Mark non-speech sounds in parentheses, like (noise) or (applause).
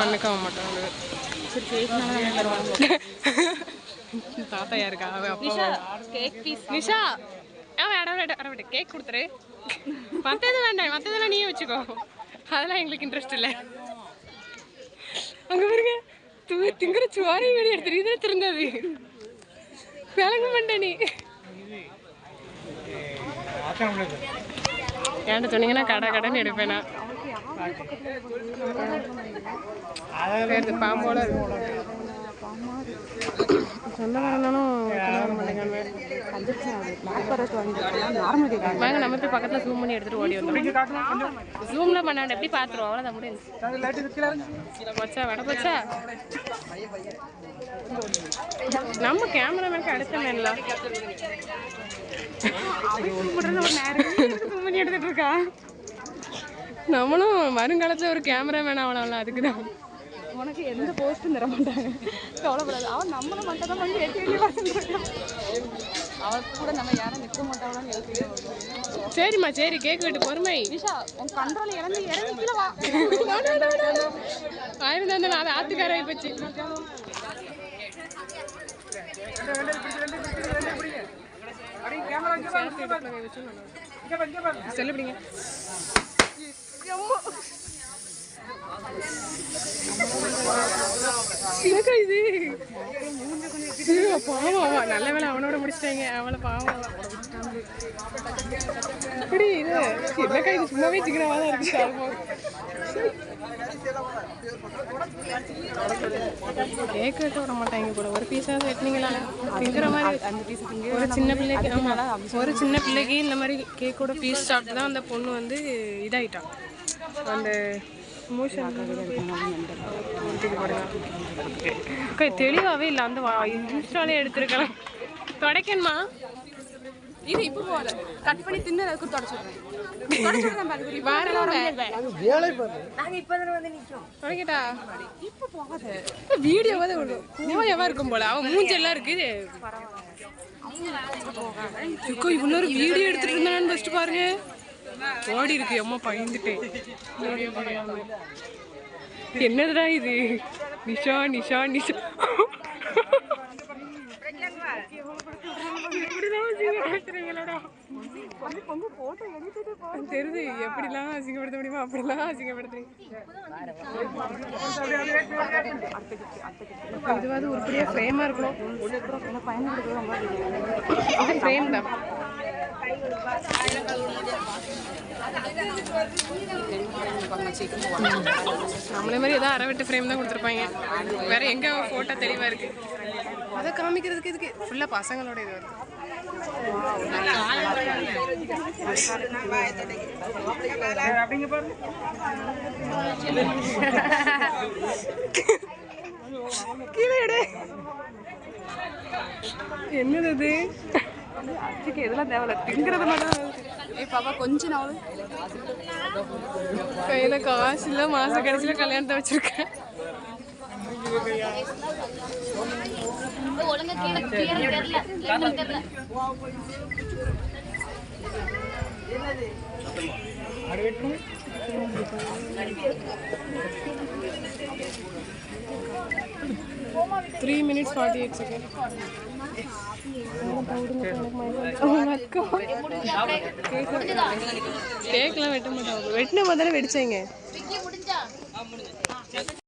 மண்ணுக்கு ஆக மாட்டாங்க சரி கேக்னால நம்ம தருவாங்க தாத்தா யாருக்கா அவன் அப்பா நிஷா கேக் பீஸ் நிஷா அவன் இடம் விட இடம் விட. கேக் கொடுத்துரு. மற்றது வேண்டாம். மற்றதெல்லாம் நீயே வச்சுக்கோ. அதெல்லாம் எங்களுக்கு இன்ட்ரெஸ்ட் இல்லை. அங்கே பாருங்க. தூ திங்கிற சுவாரி வீடு எடுத்துரு. இதே திருந்தாது. விளங்க மாட்டேன் நீ. ஏன்ட்ட சொன்னீங்கன்னா கடை கடைன்னு எடுப்பேன் நார்மல் கேக் வாங்க நம்ம போய் பக்கத்துல ஜூம் பண்ணி எடுத்துட்டு ஓடி வந்தோம் ஜூம்ல பண்ணாண்ட எப்படி போச்சா? வட போச்சா? நம்ம கேமராமேனுக்கு அடுத்த மேன்ல ஜூம் (laughs) பண்ணி எடுத்துட்டு இருக்கா? நம்மளும் வருங்காலத்துல ஒரு கேமராமேன் ஆகலாம்ல அதுக்கு தான் உனக்கு எந்த போஸ்ட்டும் தர மாட்டாங்க கவலைப்படாது. அவன் நம்மளை மட்டும் தான் வந்து ஏற்றி அவன் கூட நம்ம யாரும் நிற்க மாட்டாங்களான்னு சரிம்மா சரி கேக் வெட்டு பொறுமை. நிஷா உன் கண்ட்ரோல் இறந்து இறங்கி கீழே வா. ஆயிரம் தான் நாலு ஆத்துக்காராய் போச்சு. செல்லு பிடிங்க என்னக்கா இது? பாவம் அவன். நல்ல வேலை அவனோட முடிச்சிட்டாங்க. அவளை பாவம் அவ. இப்படி இது? என்னக்கா இது? சும்மாவே சிக்கனவா தான் இருக்கு சார்பம் வர மாட்டாங்க கூட. ஒரு பீஸாக வெட்டினீங்களா? திங்கிற மாதிரி அந்த பீஸ் ஒரு சின்ன பிள்ளைக்கு ஆமா. ஒரு சின்ன பிள்ளைக்கு இந்த மாதிரி கேக்கோட பீஸ் சாப்பிட்டு தான் அந்த பொண்ணு வந்து இதாயிட்டான் அந்த மோஷன் தெளிவாகவே இல்லை. அந்த இன்ஸ்டாலே எடுத்துருக்கலாம் துடைக்கணுமா? இது இப்போ போகாத. கட் பண்ணி தின்னு அதுக்கு தொடச்சிடுறேன் தொடச்சிடுறேன் பாரு துடைக்கட்டா? இப்போ போகாத. வீடியோவாக விடும் நோயாவா இருக்கும் போல? அவன் மூஞ்செல்லாம் இருக்குது சுக்கோ இவ்வளோ ஒரு வீடியோ எடுத்துட்டு இருந்தானு ஃபஸ்ட்டு பாருங்க. ஓடி இருக்கு. அம்மா பயந்துட்டு வீடியோ தெரியாம. என்னதுடா இது? நிஷா நிஷா நிஷா எப்படிலாம் அசிங்கப்படுத்துறீங்களடா தெரியுது எப்படிலாம் அசிங்கப்படுத்த முடியுமோ அப்படிலாம் அசிங்கப்படுத்துறீங்க. இதுவாது உருப்படியா ஃப்ரேமா இருக்கணும். ஃப்ரேம் தான். நம்மளே மாதிரி ஏதோ அரை வெட்டு ஃப்ரேம் தான் கொடுத்துருப்பாங்க. வேற எங்க ஃபோட்டோ தெளிவா இருக்கு? அதை காமிக்கிறதுக்கு இதுக்கு ஃபுல்லா பசங்களோட இது வருது. கீழே என்னது அச்சுக்கு எதெல்லாம் தேவையில்ல திங்கிறது மட்டும் ஏய் பாப்பா கொஞ்ச நாள். கையில காசு இல்ல மாசம் கடைசியில கல்யாணத்தை வச்சிருக்கேன். Three minutes forty eight second கேக்லாம் வெட்ட மாட்டாங்க வெட்டின மாதிரி வெடிச்சேங்க.